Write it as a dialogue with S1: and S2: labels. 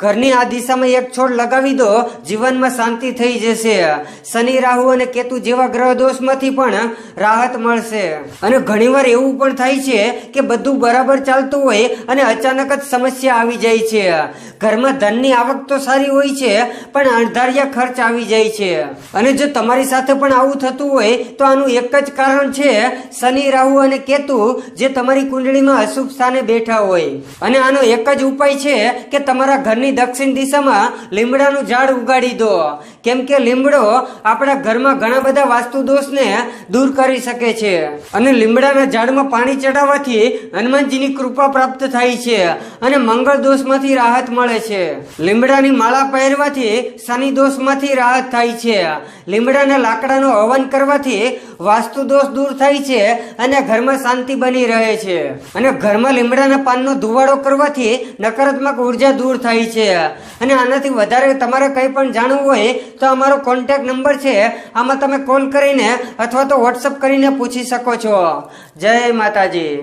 S1: ઘરની આ દિશામાં એક છોડ લગાવી દો, જીવનમાં શાંતિ થઈ જશે. શનિ, રાહુ અને કેતુ જેવા ગ્રહ દોષમાંથી પણ રાહત મળશે. અને ઘણીવાર એવું પણ થાય છે કે બધું બરાબર ચાલતું હોય અને અચાનક જ સમસ્યા આવી જાય છે. ઘરમાં ધનની આવક તો સારી હોય છે, પણ અણધાર્યા ખર્ચ આવી જાય છે. અને જો તમારી સાથે પણ આવું થતું હોય, તો આનું એક જ કારણ છે શનિ, રાહુ અને કેતુ જે તમારી કુંડળીમાં અશુભ સ્થાને બેઠા હોય. અને આનો એક જ ઉપાય છે કે તમારા ઘરની દક્ષિણ દિશામાં લીમડાનું ઝાડ ઉગાડી દો. કેમ કે લીમડો આપણા ઘરમાં ઘણા બધા વાસ્તુ દોષને દૂર કરી શકે છે. અને લીમડાના ઝાડમાં પાણી ચડાવવાથી હનુમાનજીની કૃપા પ્રાપ્ત થાય છે અને મંગળ દોષમાંથી રાહત મળે છે. લીમડાની માળા પહેરવાથી શનિ દોષમાંથી રાહત થાય છે. લીમડાના લાકડાનો હવન કરવાથી વાસ્તુ દોષ દૂર થાય છે અને ઘરમાં શાંતિ બની રહે છે. અને ઘરમાં લીમડાના પાનનો ધુવાડો કરવાથી નકારાત્મક ઊર્જા દૂર થાય છે. અને આનાથી વધારે તમારે કંઈ પણ જાણવું હોય તો અમારો કોન્ટેક્ટ નંબર છે. આમાં તમે કોલ કરીને અથવા તો વોટ્સઅપ કરીને પૂછી શકો છો. જય માતાજી.